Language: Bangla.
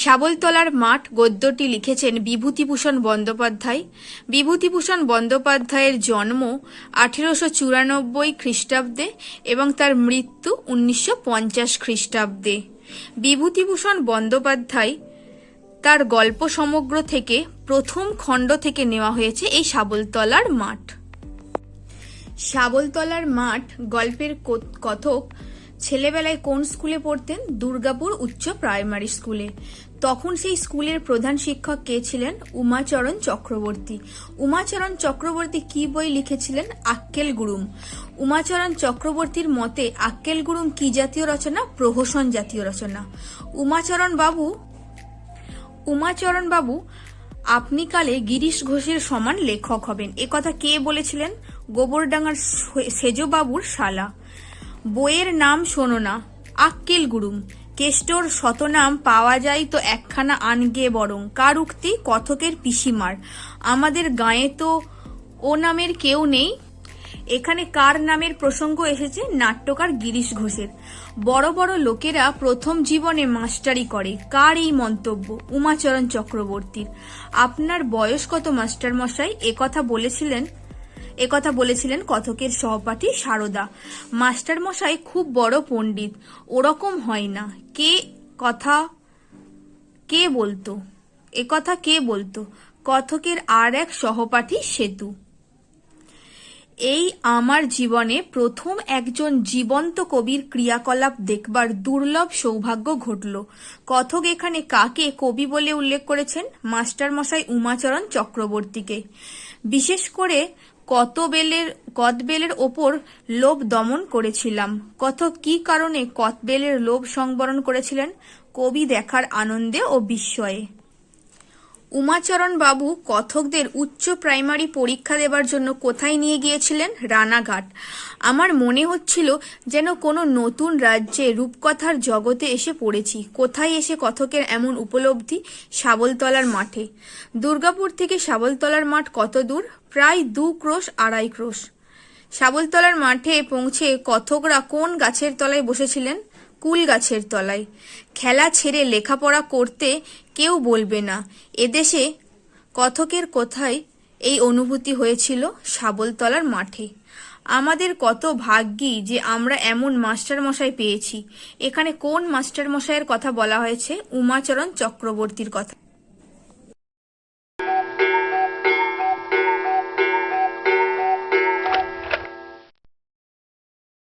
শাবলতলার মাঠ গদ্যটি লিখেছেন বিভূতিভূষণ বন্দ্যোপাধ্যায়। বিভূতিভূষণ বন্দ্যোপাধ্যায়ের জন্ম আঠেরোশো চুরানব্বই খ্রিস্টাব্দে এবং তার মৃত্যু উনিশশো পঞ্চাশ খ্রিস্টাব্দে। বিভূতিভূষণ বন্দ্যোপাধ্যায় তার গল্প সমগ্র থেকে প্রথম খণ্ড থেকে নেওয়া হয়েছে এই শাবলতলার মাঠ। শাবলতলার মাঠ গল্পের কথক ছেলেবেলায় কোন স্কুলে পড়তেন? দুর্গাপুর উচ্চ প্রাইমারি স্কুলে। তখন সেই স্কুলের প্রধান শিক্ষক কে ছিলেন? উমাচরণ চক্রবর্তী। উমাচরণ চক্রবর্তী কি বই লিখেছিলেন? আক্কেল গুরুম। উমাচরণ চক্রবর্তীর মতে আক্কেল গুরুম কি জাতীয় রচনা? প্রহসন জাতীয় রচনা। উমাচরণ বাবু উমাচরণ বাবু, আপনি কালে গিরিশ ঘোষের সমান লেখক হবেন। এ কথা কে বলেছিলেন? গোবরডাঙ্গার সেজবাবুর শালা। বইয়ের নাম শোনো না, আক্কেল গুরুম। কেষ্টর শতনাম পাওয়া যায় তো একখানা আনগে বরং। কার উক্তি? কথকের পিসিমার। আমাদের গায়ে তো ও নামের কেউ নেই। এখানে কার নামের প্রসঙ্গ এসেছে? নাট্যকার গিরিশ ঘোষের। বড় বড় লোকেরা প্রথম জীবনে মাস্টারি করে। কার এই মন্তব্য? উমাচরণ চক্রবর্তীর। আপনার বয়স কত মাস্টার মশাই একথা বলেছিলেন একথা বলেছিলেন কথকের সহপাঠী সারদা। মাস্টার মশাই খুব বড় পণ্ডিত, ওরকম হয় না। কে কথা, কে বলতো? কথা কে বলতো? কথকের আর এক সহপাঠী সেতু। এই আমার জীবনে প্রথম একজন জীবন্ত কবির ক্রিয়াকলাপ দেখবার দুর্লভ সৌভাগ্য ঘটল। কথক এখানে কাকে কবি বলে উল্লেখ করেছেন? মাস্টার মশাই উমাচরণ চক্রবর্তীকে। বিশেষ করে কতবেলের কতবেলের ওপর লোভ দমন করেছিলাম। কথক কি কারণে কতবেলের লোভ সংবরণ করেছিলেন? কবি দেখার আনন্দে ও বিস্ময়ে। উমাচরণ বাবু কথকদের উচ্চ প্রাইমারি পরীক্ষা দেবার জন্য কোথায় নিয়ে গিয়েছিলেন? রানাঘাট। আমার মনে হচ্ছিল যেন কোনো নতুন রাজ্যে রূপকথার জগতে এসে পড়েছি। কোথায় এসে কথকের এমন উপলব্ধি? শাবলতলার মাঠে। দুর্গাপুর থেকে শাবলতলার মাঠ কত দূর? প্রায় দু ক্রোশ আড়াই ক্রোশ। শাবলতলার মাঠে পৌঁছে কথকরা কোন গাছের তলায় বসেছিলেন? কুল গাছের তলায়। খেলা ছেড়ে লেখাপড়া করতে কেউ বলবে না। এদেশে কথকের কোথায় এই অনুভূতি হয়েছিল সাবলতলার মাঠে। আমাদের কত ভাগ্যি যে আমরা এমন মাস্টার মশাই পেয়েছি। এখানে কোন মাস্টার মশাইয়ের কথা বলা হয়েছে? উমাচরণ চক্রবর্তীর কথা।